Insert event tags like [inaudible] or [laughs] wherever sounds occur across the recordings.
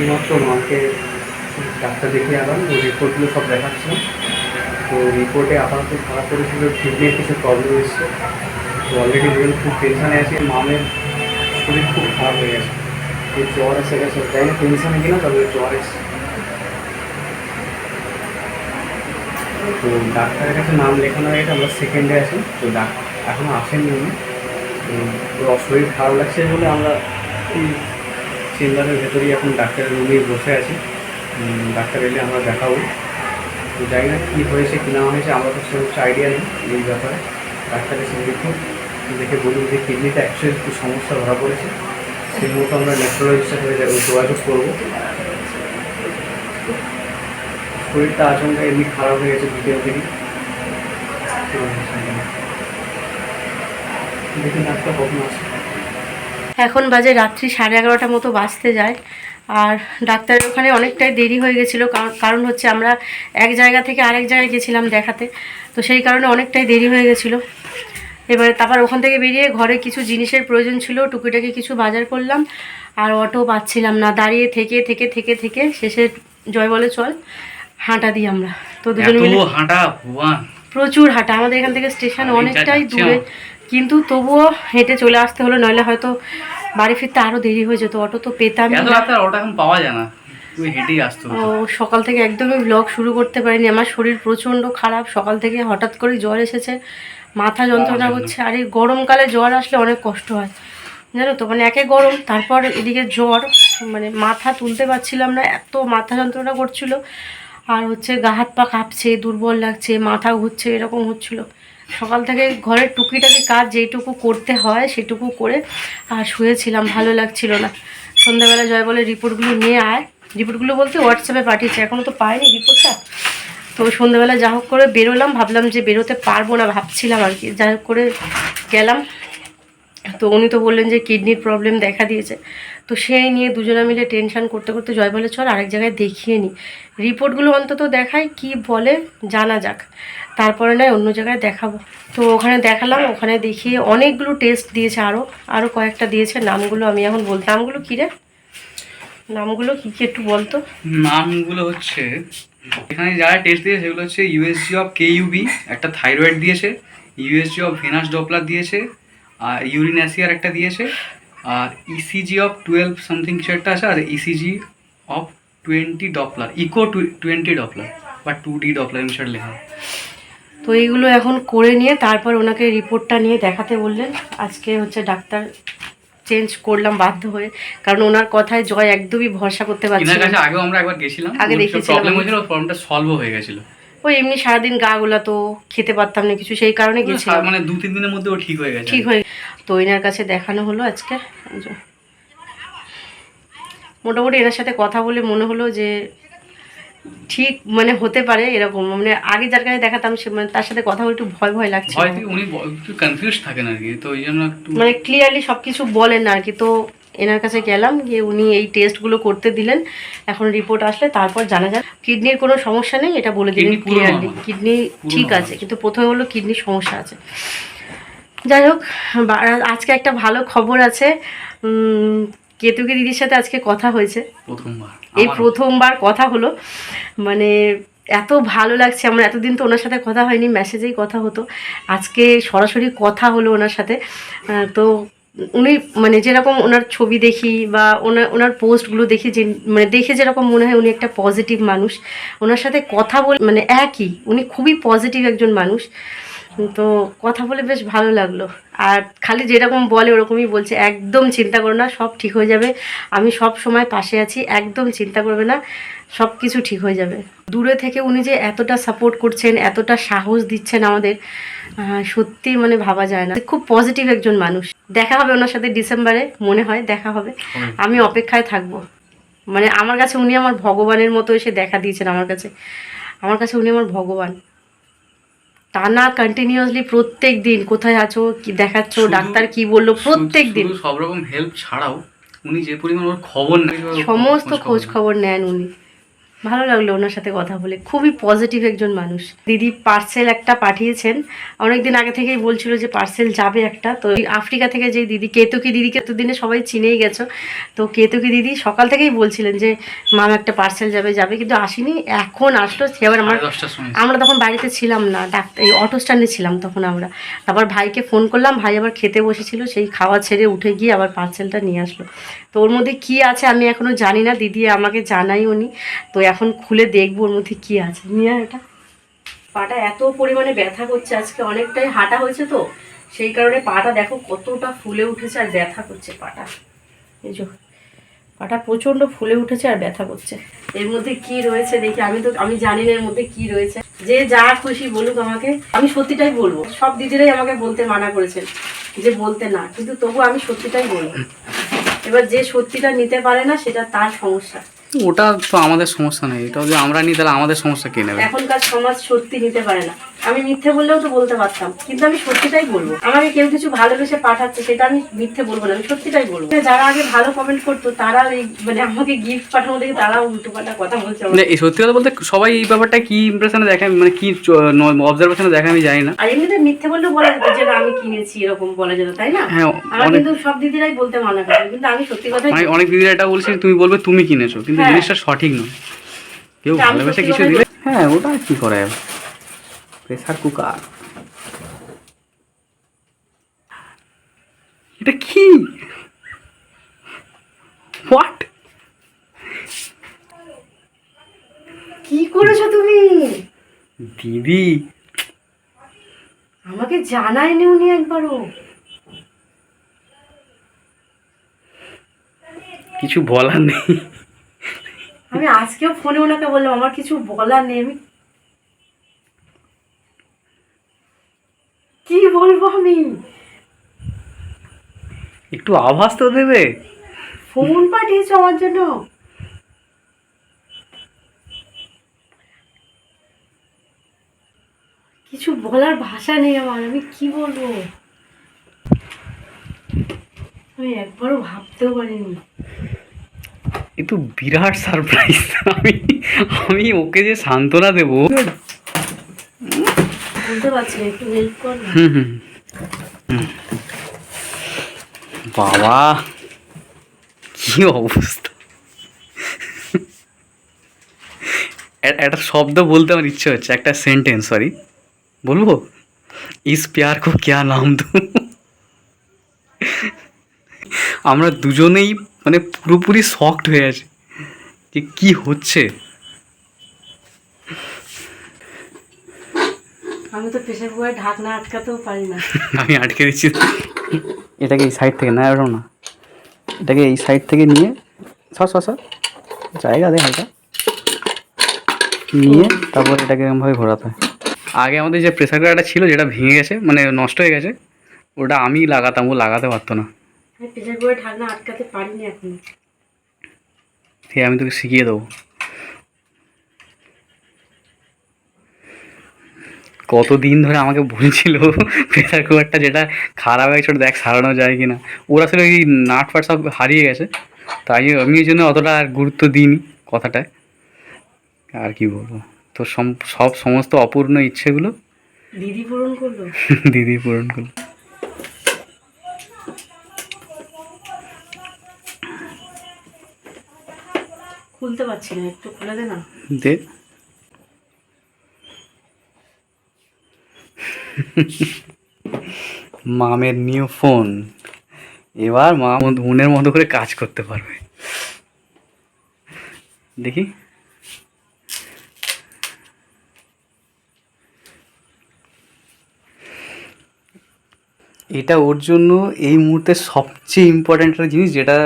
এইমাত্র মাকে ডাক্তার দেখিয়ে এলাম ওই রিপোর্টগুলো সব দেখাচ্ছিলাম। তো রিপোর্টে আপাতত ধরা পড়েছিল কিডনির কিছু প্রবলেম এসছে। তো অলরেডি দেখুন খুব টেনশানে আছে, মামের শরীর খুব খারাপ হয়ে গেছে। এই জ্বর এসে গেছে, তাই না? টেনশানে কিনা তবে জ্বর এসছে। তো ডাক্তারের কাছে নাম লেখানো হয়ে গেছে আমরা সেকেন্ডে আছি। তো ডাক্তার এখনও আসেননি উনি। তো শরীর খারাপ লাগছে বলে আমরা চেম্বারের ভেতরেই এখন ডাক্তারের রুমেই বসে আছি। ডাক্তার এলে আমরা দেখাবো। তো জানি না কী হয়েছে, কী না হয়েছে, আমরা তো সেরকম আইডিয়া নেই এই ব্যাপারে। ডাক্তার এসে দেখুন দেখে বলুন যে কিডনিতে অ্যাকচুয়ালি কী সমস্যা ধরা পড়েছে। সেই মতো আমরা নেফ্রোলজিস্টের হয়ে যাব যোগাযোগ করব। শরীরটা আচমকা এমনি খারাপ হয়ে গেছে দ্বিতীয় দিন দেখুন ডাক্তার কখন আসে এখন বাজে রাত্রি সাড়ে এগারোটা মতো বাজতে যায়। আর ডাক্তারের ওখানে অনেকটাই দেরি হয়ে গেছিল কারণ- হচ্ছে আমরা এক জায়গা থেকে আরেক জায়গায় গেছিলাম দেখাতে তো সেই কারণে অনেকটাই দেরি হয়ে গেছিল। এবারে তারপর ওখান থেকে বেরিয়ে ঘরে কিছু জিনিসের প্রয়োজন ছিল টুকিটাকি কিছু বাজার করলাম আর অটো পাচ্ছিলাম না। দাঁড়িয়ে থেকে থেকে থেকে থেকে শেষে জয় বলে চল হাঁটা দিই আমরা। তো দুজনে এত মিলে হাঁটা প্রচুর হাঁটা। আমাদের এখান থেকে স্টেশন অনেকটাই দূরে। কিন্তু তবুও হেঁটে চলে আসতে হলো নইলে হয়তো বাড়ি ফিরতে আরও দেরি হয়ে যেত অটো তো পেতাম ওটা এখন পাওয়া যায় না হেঁটেই আসতে ও সকাল থেকে একদমই ব্লগ শুরু করতে পারিনি আমার শরীর প্রচণ্ড খারাপ সকাল থেকে হঠাৎ করে জ্বর এসেছে মাথা যন্ত্রণা করছে আর এই গরমকালে জ্বর আসলে অনেক কষ্ট হয় জানো তো মানে একে গরম তারপর এদিকে জ্বর মানে মাথা তুলতে পারছিলাম না এত মাথা যন্ত্রণা করছিল আর হচ্ছে গা হাত পা কাঁপছে দুর্বল লাগছে মাথা ঘুরছে এরকম হচ্ছিল। সকাল থেকে ঘরের টুকিটাকি কাজ যেইটুকু করতে হয় সেটুকু করে, আর শুয়েছিলাম, ভালো লাগছিল না। সন্ধ্যাবেলা জয় বলে রিপোর্টগুলো নিয়ে আয়। রিপোর্টগুলো বলতে হোয়াটসঅ্যাপে পাঠিয়েছে এখনও তো পাইনি রিপোর্টটা। তো সন্ধ্যাবেলা যা হোক করে বেরোলাম, ভাবলাম যে বেরোতে পারব না, ভাবছিলাম আর কি। যাই হোক করে গেলাম। তো উনি তো বললেন যে কিডনির প্রবলেম দেখা দিয়েছে। তো সেই নিয়ে দুজনে মিলে টেনশন করতে করতে জয় বলে, চল আরেক জায়গায় দেখিয়ে নিই রিপোর্টগুলো অন্তত দেখাই, কি বলে জানা যাক। তারপরে নয়, অন্য জায়গায় দেখাবো। তো ওখানে দেখালাম, ওখানে দেখিয়ে অনেকগুলো টেস্ট দিয়েছে আরও আরও কয়েকটা দিয়েছে। নামগুলো আমি এখন বলতে, নামগুলো কী রে? নামগুলো কী কী একটু বলতো নামগুলো হচ্ছে, এখানে যারা টেস্ট দিয়েছে সেগুলো হচ্ছে ইউএসজি অফ কেইউবি একটা থাইরয়েড দিয়েছে ইউএসজি অফ ভেনাস ডপলার দিয়েছে, আর ইউরিন অ্যাসিয়ার একটা দিয়েছে। আর ইসিজি অফ টুয়েলভ সামথিং কিছু একটা আছে আর ECG of twenty Doppler echo twenty Doppler বা টু ডি ডপলার এমনি লেখা। তো এইগুলো এখন করে নিয়ে তারপর ওনাকে রিপোর্টটা নিয়ে দেখাতে বললেন। আজকে হচ্ছে ডাক্তার চেঞ্জ করলাম বাধ্য হয়ে কারণ ওনার কথায় জয় একদমই ভরসা করতে পারছে না। আগেও আমরা একবার গেছিলাম আগে দেখিয়েছিলাম প্রবলেম হয়েছিল প্রবলেমটা সলভও হয়ে গেছিল। ওই এমনি সারাদিন গা গুলা তো খেতে পারতাম না কিছু সেই কারণে গেছিলাম। মানে দু তিন দিনের মধ্যে ও ঠিক হয়ে গেছে। ঠিক হয়ে তো এনার কাছে দেখানো হলো আজকে। মোটামুটি এনার সাথে কথা বলে মনে হলো যে ঠিক মানে হতে পারে এরকম। মানে আগে যার কাছে দেখাতাম সে মানে তার সাথে কথা বলে একটু ভয় ভয় লাগছে ভয় থেকে উনি একটু কনফিউজ থাকেন আর কি তো ওই জন্য একটু মানে ক্লিয়ারলি সব কিছু বলেন না আর কি তো এনার কাছে গেলাম গিয়ে উনি এই টেস্টগুলো করতে দিলেন। এখন রিপোর্ট আসলে তারপর জানা যায় কিডনির কোনো সমস্যা নেই এটা বলে দিলেন ক্লিয়ারলি কিডনি ঠিক আছে কিন্তু প্রথমে হলো কিডনির সমস্যা আছে। যাই হোক আজকে একটা ভালো খবর আছে। কেতুকি দিদির সাথে আজকে কথা হয়েছে। প্রথমবার। এই প্রথমবার কথা হলো। মানে এত ভালো লাগছে। আমার এতদিন তো ওনার সাথে কথা হয়নি মেসেজেই কথা হতো। আজকে সরাসরি কথা হলো ওনার সাথে। তো উনি মানে যেরকম ওনার ছবি দেখি বা ওনার ওনার পোস্টগুলো দেখি যে মানে দেখে যেরকম মনে হয় উনি একটা পজিটিভ মানুষ। ওনার সাথে কথা বল মানে একই, উনি খুবই পজিটিভ একজন মানুষ। তো কথা বলে বেশ ভালো লাগল। আর খালি যেরকম বলে ওরকমই বলছে একদম চিন্তা করো না সব ঠিক হয়ে যাবে। আমি সব সময় পাশে আছি একদম চিন্তা করবে না সব কিছু ঠিক হয়ে যাবে। দূরে থেকে উনি যে এতটা সাপোর্ট করছেন এতটা সাহস দিচ্ছেন আমাদের সত্যি মানে ভাবা যায় না। খুব পজিটিভ একজন মানুষ। দেখা হবে ওনার সাথে ডিসেম্বরে মনে হয় দেখা হবে। আমি অপেক্ষায় থাকব। মানে আমার কাছে উনি আমার ভগবানের মতো এসে দেখা দিয়েছেন আমার কাছে। আমার কাছে উনি আমার ভগবান। টানা কন্টিনিউয়াসলি প্রত্যেক দিন। কোথায় আছো? কি দেখাচ্ছ? ডাক্তার কি বলল? প্রত্যেক দিন। সব রকম হেল্প ছাড়াও উনি যে পরিমাণ ওর খবর নেন সমস্ত খোঁজ খবর নেন উনি। ভালো লাগল ওনার সাথে কথা বলে। খুবই পজিটিভ একজন মানুষ। দিদি পার্সেল একটা পাঠিয়েছেন। অনেকদিন আগে থেকেই বলছিল যে পার্সেল যাবে একটা। তো আফ্রিকা থেকে যে দিদি কেতকি দিদিকে তো দিনে সবাই চিনেই গেছো। তো কেতকি দিদি সকাল থেকেই বলছিলেন যে মাম একটা পার্সেল যাবে যাবে। কিন্তু আসেনি। এখন আসলো। সে আবার আমার আমরা তখন বাড়িতে ছিলাম না। ডাক্তার এই অটো স্ট্যান্ডে ছিলাম তখন আমরা। তারপর ভাইকে ফোন করলাম। ভাই আবার খেতে বসেছিল। সেই খাওয়া ছেড়ে উঠে গিয়ে আবার পার্সেলটা নিয়ে আসলো। তো ওর মধ্যে কি আছে আমি এখনও জানি না। দিদি আমাকে জানাই উনি তো এখন খুলে দেখব ওর মধ্যে কি আছে। নিয়ে এটা পাটা এত পরিমাণে ব্যথা করছে, আজকে অনেকটাই হাঁটা হয়েছে তো, সেই কারণে পাটা দেখো কতটা ফুলে উঠেছে আর ব্যথা করছে পাটা। এই যে, পাটা প্রচণ্ড ফুলে উঠেছে আর ব্যথা করছে। এর মধ্যে কি রয়েছে দেখি, আমি তো আমি জানি না এর মধ্যে কি রয়েছে। যে যা খুশি বলুক আমাকে, আমি সত্যিটাই বলব। সব দিদিরাই আমাকে বলতে মানা করেছেন যে বলতে না, কিন্তু তবু আমি সত্যিটাই বলব। এবার যে সত্যিটা নিতে পারে না, সেটা তার সমস্যা। ওটা তো আমাদের সমস্যা নেই এটা যদি আমরা নিই তাহলে আমাদের সমস্যা কে নেবে? এখনকার সমাজ সত্যি নিতে পারে না। আমি মিথ্যে বললেও তো বলতে পারতাম কিন্তু আমি সত্যিটাই বলব। আমাকে কেউ কিছু ভালোবেসে পাঠাচ্ছে সেটা আমি মিথ্যে বলব না আমি সত্যিটাই বলব। যারা আগে ভালো কমেন্ট করতো তারা এই মানে আমাকে গিফট পাঠানো দেখে তারা উল্টো পাল্টা কথা বলছে। মানে এই সত্যি কথা বলতে সবাই এই ব্যাপারটা কি ইমপ্রেশনে দেখে মানে কি অবজারভেশনে দেখে আমি জানি না। আর এমনিতে মিথ্যে বললেও বলা যেত যে আমি কিনেছি এরকম বলা যেত তাই না? হ্যাঁ আমার কিন্তু সব দিদিরাই বলতে মানা করে কিন্তু আমি সত্যি কথাই মানে অনেক দিদিরা এটা বলছে তুমি বলবে তুমি কিনেছো। কিন্তু। জিনিসটা সঠিক নয়। কেউ ভালোবেসে কিছু দিলে হ্যাঁ ওটা কি করে? প্রেসার কুকার এটা কি? হোয়াট কি করেছ তুমি? দিদি। আমাকে জানায়নি উনি একবারও। কিছু বলার নেই। আমি আজকেও ফোনে ওনাকে বললাম আমার কিছু বলার নেই আমি কি বলব আমি? একটু আভাস তো দেবে। ফোন পাঠিয়েছো আমার জন্য। কিছু বলার ভাষা নেই আমার আমি কি বলব? আমি একবারও ভাবতেও পারিনি। এ তো বিরাট সারপ্রাইজ আমি আমি ওকে যে সান্ত্বনা দেবো। বাবা কি অবস্থা? একটা শব্দ বলতে আমার ইচ্ছে হচ্ছে একটা সেন্টেন্স সরি বলব? ইস প্যার কো ক্যা নাম দু? আমরা দুজনেই মানে পুরোপুরি শকড হয়ে আছি যে কি হচ্ছে? আমি তো প্রেশার কুকারে ঢাকনা আটকাতেও পারি না। [laughs] আমি আটকে দিচ্ছি। এটাকে এই সাইড থেকে না এরকম না। এটাকে এই সাইড থেকে নিয়ে সর সর সর। জায়গা দে হালকা নিয়ে তারপর এটাকে এরকমভাবে ঘোরাতে হয়। আগে আমাদের যে প্রেসার কুকারটা ছিল যেটা ভেঙে গেছে মানে নষ্ট হয়ে গেছে ওটা আমি লাগাতাম ও লাগাতে পারতো না। আমি প্রেশার কুকারে ঢাকনা আটকাতে পারিনি এখন। ঠিক আমি তোকে শিখিয়ে দেবো। কতদিন ধরে আমাকে বলছিল প্রেসার কুকারটা যেটা খারাপ হয়ে গেছে ওটা দেখ সারানো যায় কি না ওরা আসলে ওই নাট ফাট সব হারিয়ে গেছে। তাই আমি ওই জন্য অতটা আর গুরুত্ব দিইনি কথাটায়। আর কি বলব? তো সম- সব সমস্ত অপূর্ণ ইচ্ছেগুলো দিদি পূরণ করল? [laughs] দিদি পূরণ করল। খুলতে পারছি না, একটু খুলে দে না। দে। মামের নিউ ফোন এবার মা মনের মতো করে কাজ করতে পারবে। দেখি। এটা ওর জন্য এই মুহূর্তে সবচেয়ে ইম্পর্ট্যান্ট জিনিস যেটা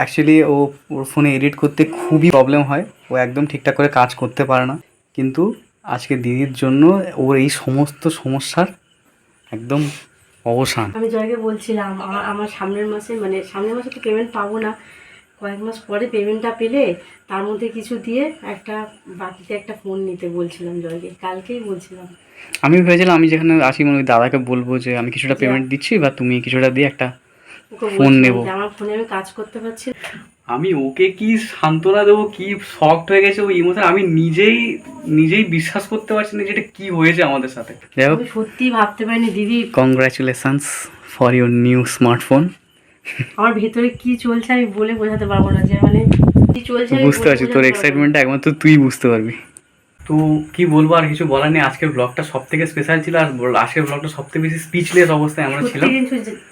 অ্যাকচুয়ালি ও ওর ফোনে এডিট করতে খুবই প্রবলেম হয়। ও একদম ঠিকঠাক করে কাজ করতে পারে না। কিন্তু আজকে দিদির জন্য ওর এই সমস্ত সমস্যার একদম অবসান। আমি জয়কে বলছিলাম আমার আমার সামনের মাসে মানে সামনের মাসে তো পেমেন্ট পাবো না। কয়েক মাস পরে পেমেন্টটা পেলে তার মধ্যে কিছু দিয়ে একটা বাকিতে একটা ফোন নিতে বলছিলাম জয়কে। কালকেই বলছিলাম। আমি ভেবেছিলাম আমি যেখানে আসি মানে ওই দাদাকে বলব যে আমি কিছুটা পেমেন্ট দিচ্ছি বা তুমি কিছুটা দিয়ে একটা ফোন নেব। যে আমার ফোনে আমি কাজ করতে পারছি আমি ওকে কি সান্ত্বনা দেবো কি শক্ট হয়ে গেছে ওই ইমোশন আমি নিজেই নিজেই বিশ্বাস করতে পারছি না যেটা কি হয়েছে আমাদের সাথে। যাই হোক আমি সত্যি ভাবতে পারিনি দিদি। Congratulations for your new smartphone আমার ভেতরে কি চলছে আমি বলে বোঝাতে পারব না যে মানে কি চলছে বুঝতে পারছি তোর এক্সাইটমেন্টটা একমাত্র তুই বুঝতে পারবি। তো কি বলব আর কিছু বলার নেই। আজকের ব্লগটা সব থেকে স্পেশাল ছিল আর আজকের ব্লগটা সব থেকে বেশি স্পিচলেস অবস্থায় আমরা ছিলাম।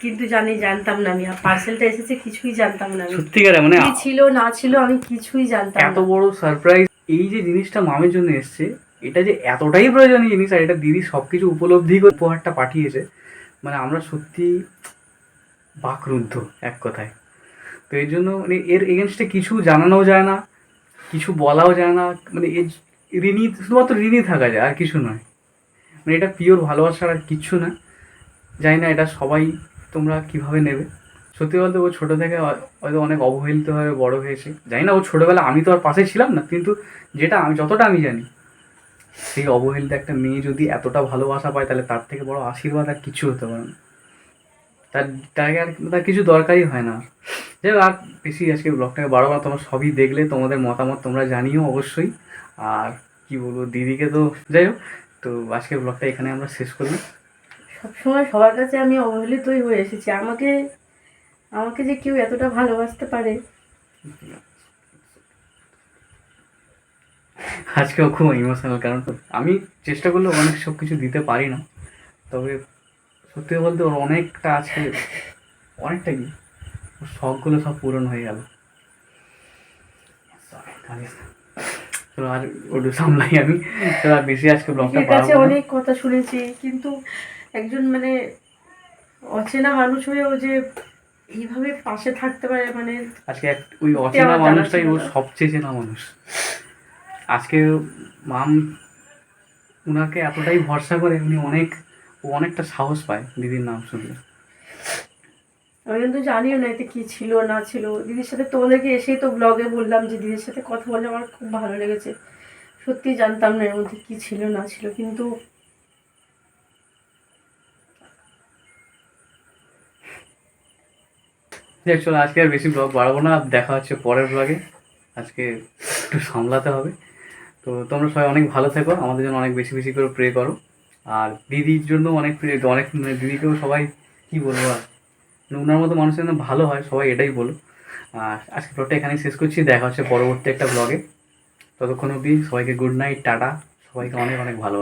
কিন্তু জানি জানতাম না আমি। আর পার্সেলটা এসেছে কিছুই জানতাম না সত্যিকারে মানে ছিল না ছিল আমি কিছুই জানতাম এত বড় সারপ্রাইজ এই যে জিনিসটা মামের জন্য এসছে এটা যে এতটাই প্রয়োজনীয় জিনিস আর এটা দিদি সব কিছু উপলব্ধি করে উপহারটা পাঠিয়েছে মানে আমরা সত্যি বাকরুদ্ধ এক কথায়। তো এর জন্য মানে এর এগেনস্টে কিছু জানানোও যায় না কিছু বলাও যায় না মানে এর ঋণী, শুধুমাত্র ঋণী থাকা যায়, আর কিছু নয়। মানে এটা পিওর ভালোবাসার আর কিচ্ছু না। জানি না এটা সবাই তোমরা কীভাবে নেবে। সত্যি বলতে ও ছোটো থেকে হয়তো অনেক অবহেলিতভাবে বড় হয়েছে। জানি না ও ছোটোবেলা আমি তো আর পাশে ছিলাম না, কিন্তু যেটা আমি, যতটা আমি জানি, সেই অবহেলিত একটা মেয়ে যদি এতটা ভালোবাসা পায়, তাহলে তার থেকে বড় আশীর্বাদ আর কিছু হতে পারে না। তার তাকে আর তার কিছু দরকারই হয় না যাই আর বেশি আজকে ব্লগটাকে বারবার তোমরা সবই দেখলে, তোমাদের মতামত তোমরা জানিও অবশ্যই। আর কি বলব দিদিকে তো যাই হোক তো আজকের ব্লগটা এখানে আমরা শেষ করলাম সবসময় সবার কাছে আমি অবহেলিতই হয়ে এসেছি। আমাকে আমাকে যে কেউ এতটা ভালোবাসতে পারে। আজকেও খুব ইমোশনাল কারণ আমি চেষ্টা করলেও অনেক সব কিছু দিতে পারি না। তবে সত্যি বলতে ওর অনেকটা আছে অনেকটা কি ওর শখগুলো সব পূরণ হয়ে গেল। চলো আর ওটু সামলাই আমি। চলো আর বেশি আজকে ব্লগটা না। অনেক কথা শুনেছি কিন্তু একজন মানে অচেনা মানুষ হয়েও যে এইভাবে পাশে থাকতে পারে মানে আজকে ওই অচেনা মানুষটাই ওর সবচেয়ে চেনা মানুষ। আজকে মাম উনাকে এতটাই ভরসা করে উনি অনেক ও অনেকটা সাহস পায় দিদির নাম শুনলে। আমি কিন্তু জানিও না এতে কি ছিল, না ছিল। দিদির সাথে তোমাদেরকে এসেই তো ব্লগে বললাম যে দিদির সাথে কথা বলে আমার খুব ভালো লেগেছে। সত্যি জানতাম না এর মধ্যে কি ছিল, না ছিল, কিন্তু চলো আজকে আর বেশি ব্লগ বাড়াবো না, দেখা হচ্ছে পরের ব্লগে আজকে একটু সামলাতে হবে। তো তোমরা সবাই অনেক ভালো থেকো, আমাদের জন্য অনেক বেশি বেশি করে প্রে করো। আর দিদির জন্য অনেক pray- অনেক মানে দিদিকেও সবাই কি বলব আর? ওনার মতো মানুষের জন্য ভালো হয়, সবাই এটাই বলো আর আজকে ব্লগটা এখানেই শেষ করছি, দেখা হচ্ছে পরবর্তী একটা ব্লগে ততক্ষণ অবধি সবাইকে গুড নাইট টাটা। সবাইকে অনেক অনেক ভালো